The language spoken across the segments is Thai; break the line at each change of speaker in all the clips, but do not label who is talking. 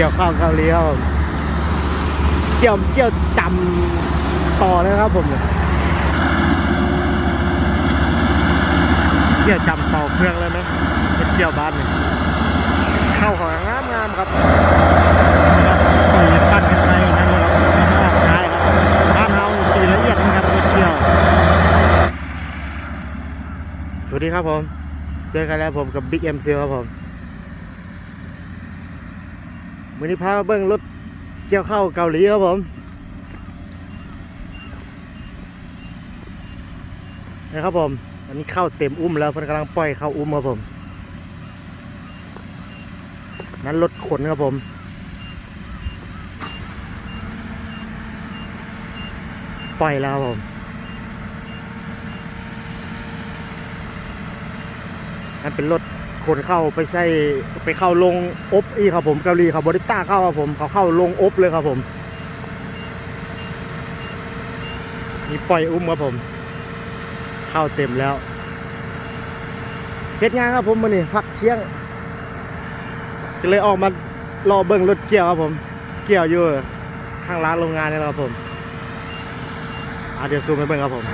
เกี่ยวข้าวเกาหลีครับผมเกี่ยวเกี่ยวจำต่อเลยครับผมเกี่ยวจำต่อเครื่องเลยไหมเป็นเกี่ยวบ้านเนี่ยเข้าของงามงามๆครับครับตีปั้นกันไปนั่นเลยครับออกท้ายครับบ้านเฮาตีละเอียดนะครับรถเกี่ยว สวัสดีครับผม เจอกันแล้วผมกับ Big M c ครับผม วันนี้พาเบิ้งรถเกี่ยวข้าวเกาหลีครับผมนะครับผมอันนี้เข้าเต็มอุ้มแล้วเพิ่นกำลังปล่อยเข้าอุ้มครับผม นั้นรถขนครับผมปล่อยแล้วครับผมนั่นเป็นรถ ขนเข้าไปใส่ไปเข้าลงอบอีครับผมเกาหลีครับบริต้าเข้าครับผมเขาเข้าลงอบเลยครับผมมีปล่อยอุ้มครับผม เข้าเต็มแล้วเฮ็ดงานครับผมวันนี้พักเที่ยงก็เลยออกมารอเบิ่งรถเกี่ยวครับผม เกี่ยวอยู่ข้างร้านโรงงานนี่ละครับผมอะเดี๋ยวซูมไปเบิ่งครับผม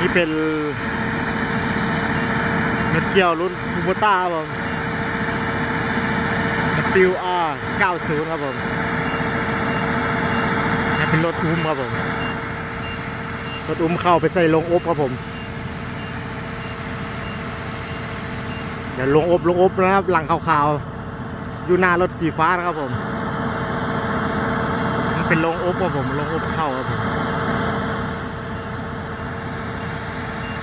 นี่เป็น รถเกี่ยวรุ่นคูโบต้าครับผม WR 90 ครับผมนี่เป็นรถอุ้มครับผม รถอุ้มเข้าไปใส่ลงอบครับผม เดี๋ยวลงอบลงอบนะครับ หลังขาวๆ อยู่หน้ารถสีฟ้านะครับผม มันเป็นลงอบครับผม ลงอบเข้าครับผม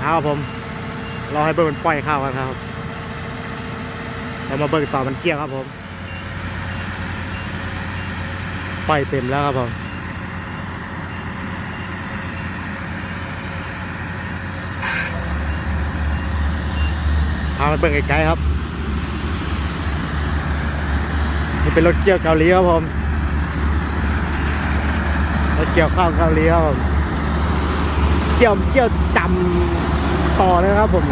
ครับผม รอให้เบิร์มันปล่อยข้าวกันครับเรามาเบิร์ต่อมันเกลี้ยงครับผมปล่อยเต็มแล้วครับผมพามันเบิร์ไกลๆครับนี่เป็นรถเกี่ยวเกาหลีครับผมรถเกี่ยวข้าวเกาหลีครับผมเกี่ยวเกี่ยวจำ ต่อเลยครับผม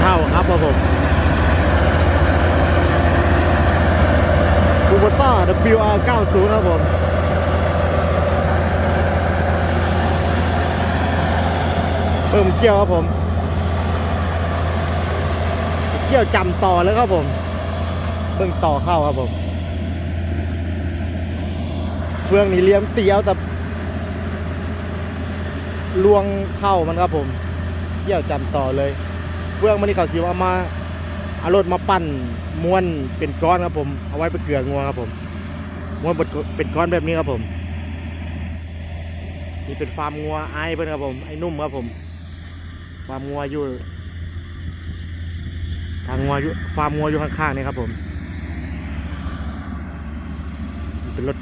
เท่าครับครับผมคูโบต้า WR 90ครับผมเพิ่มเกี่ยวครับผม เกี่ยวจำต่อเลยครับผมเบิ่งต่อเข้าครับผมเฟืองนี่เลี้ยมเตียวแต่ ลวงเข้ามันครับผมเกี่ยวจำต่อเลย เฟืองมันนี่เขาสิว่ามาเอารถมาปั้นม้วนเป็นก้อนครับผม เอาไว้ไปเกลืองัวครับผมม้วนเป็นก้อนแบบนี้ครับผมนี่เป็นฟาร์มงัวไอ้เพื่อนครับผมไอ้นุ่มครับผมฟาร์มงัวอยู่ ทางงัวอยู่ฟาร์มงัวอยู่ข้างๆนี่ครับผมเป็นรถ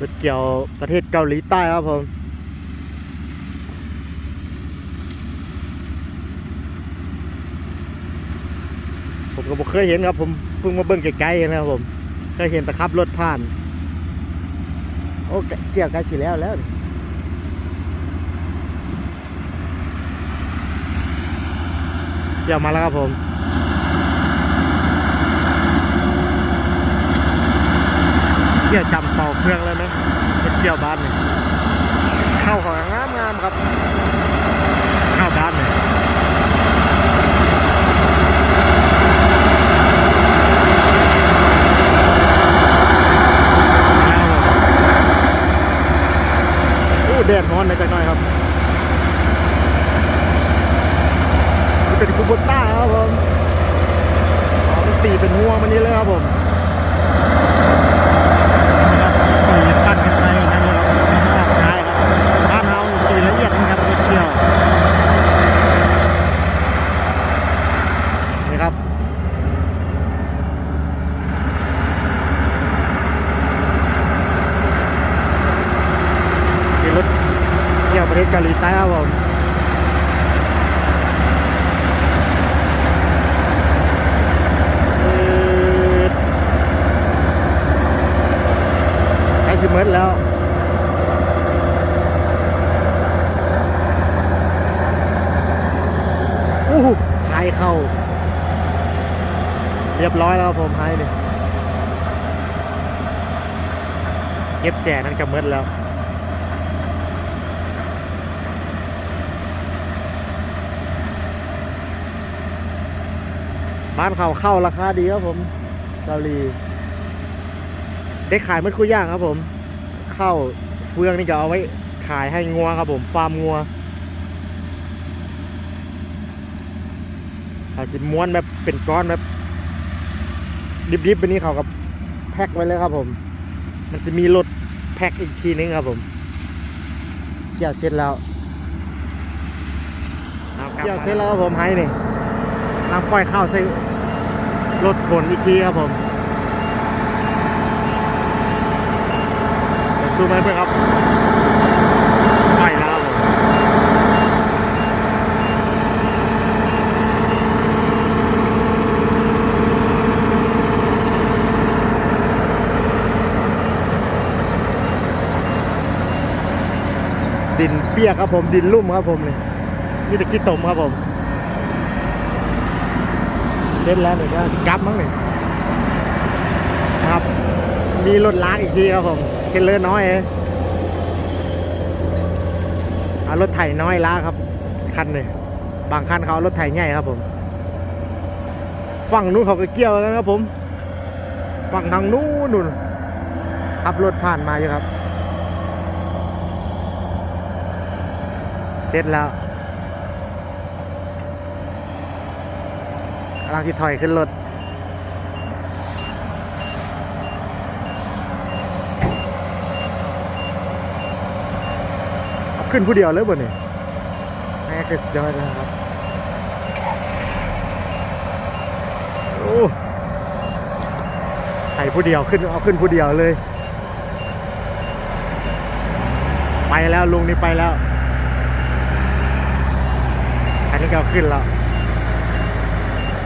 รถเกี่ยวประเทศเกาหลีใต้ครับผม ผมก็บ่เคยเห็นครับ ผมเพิ่งมาเบิ่งไกลๆนะครับผมเคยเห็นแต่ขับรถผ่าน โอ้เกี่ยวกันสิแล้วแล้วเกี่ยวมาแล้วครับผมเกี่ยวจำต่อเครื่องเลยไหมเป็นเกี่ยวบ้านเนี่ยเข้าของงามๆครับ เข้าบ้านเนี่ยโอ้แดดร้อนในอยจังหน่อยครับนี่เป็นคูโบต้าครับผมอ๋อมันตีเป็นห่วงมันนี้เลยครับผม ครับตีปั้นกันไปนั่นเลยครับออกท้ายครับบ้านเฮาตีละเอียดนะครับรถเกี่ยวนี่ครับนี่รถเกี่ยว ประเทศเกาหลีใต้ครับผมใกล้สิเมิดแล้วนหายเข้า เรียบร้อยแล้วผมหายเลยเก็บแจนั่นกับเมดแล้ว บ้านเขาเข้าราคาดีครับผมเกาหลีได้ขายมันคุยย่างครับผม เข้าเฟืองนี่ก็เอาไว้ขายให้งัวครับผม ฟาร์มงัวขายสิม้วนแบบเป็นก้อนแบบ ดิบๆแบบนี้เขากับแพ็คไว้เลยครับผม มันจะมีรถแพ็คอีกทีนึงครับผมเกี่ยวเสร็จแล้วเกี่ยวเสร็จแล้วครับผมให้นี่ นำปล่อยข้าวใส่รถขนอีกทีครับผมเดี๋ยวซูมให้เพื่อนครับไปแล้วครับดินเปียกครับผมดินลุ่มครับผมนี่มีแต่ขี้ตมครับผม เสร็จแล้วเนี่ยก็กลับมั้งเนี่ยครับ มีรถล้างอีกทีครับผมเทรลเลอร์น้อยเอารถไถน้อยล้าครับ คันเนี่ยบางคันเขาเอารถไถใหญ่ครับผมฝั่งนู้นเขาก็เกี่ยวกันครับผมฝั่งทางนู้นนู่นขับรถผ่านมาอยู่ครับ เสร็จแล้ว กำ ลังที่ถอยขึ้นรถขึ้นผู้เดียวเลยบ่เนี่ยนี่คือสุดยอดแล้วครับ โอ้ไถผู้เดียวขึ้นเอาขึ้นผู้เดียวเลย ไปแล้วลุงนี่ไปแล้ว อันนี้ก็เอาขึ้นแล้ว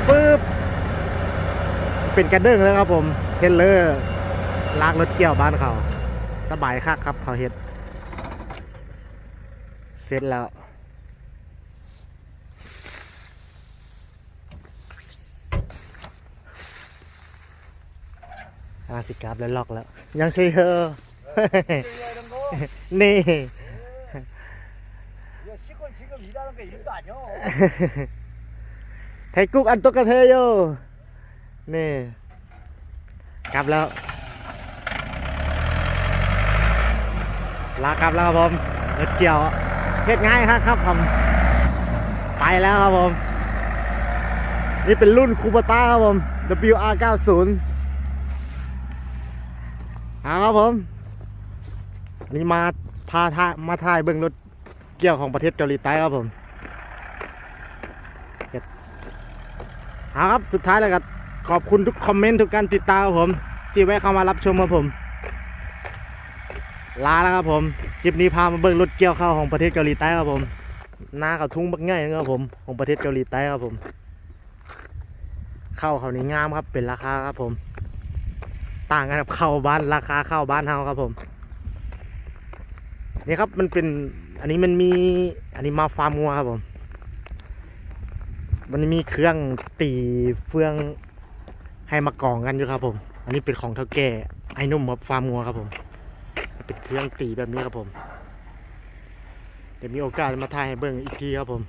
ปึ๊บ เป็นกระเด้งแล้วครับผม เทรลเลอร์ลากรถเกี่ยวบ้านเขา สบายคักครับเขาเฮ็ด เสร็จแล้ว อาสิกราบแล้วล็อกแล้ว ยังซีเฮอ นี่
야, 시골 지금 일하는 게 일도 아니야.
ไทยกุ๊กอันตกกระเทยโยนี่กลับแล้ว ลากลับแล้วครับผมรถเกี่ยวเฮ็ดง่ายครับครับผมไปแล้วครับผม นี่เป็นรุ่นคูปต้าครับผม WR90 เอาครับผมอันนี้มาพาท่ามาถ่ายเบื้องรถเกี่ยวของประเทศเกาหลีใต้ครับผม เอาครับสุดท้ายแล้วก็ขอบคุณทุกคอมเมนต์ทุกการติดตามผม ที่แวะเข้ามารับชมครับผม ลาแล้วครับผม คลิปนี้พามาเบิ่งรถเกี่ยวข้าวของประเทศเกาหลีใต้ครับผมหน้าเขาทุ่งบักง่ายครับผมของประเทศเกาหลีใต้ครับผมข้าวเขานี่งามครับเป็นราคาครับผม ต่างกันกับข้าวบ้านราคาข้าวบ้านเฮาครับผมนี่ครับมันเป็นอันนี้มันมีอันนี้มาฟาร์มงัวครับผม มันมีเครื่องตีเฟืองให้มากองกันอยู่ครับผม อันนี้เป็นของเท่าแก่ไอ้นุ่มครับฟาร์มงัวครับผม เป็นเครื่องตีแบบนี้ครับผม เดี๋ยวมีโอกาสมาถ่ายให้เบิ่งอีกทีครับผม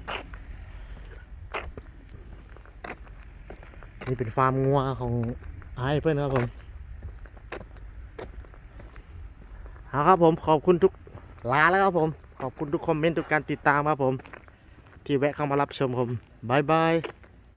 นี่เป็นฟาร์มงัวของไอ้เพื่อนครับผมเอาครับผมขอบคุณทุกลาแล้วครับผม ขอบคุณทุกคอมเมนต์ทุกการติดตามครับผม ที่แวะเข้ามารับชมผม Bye-bye.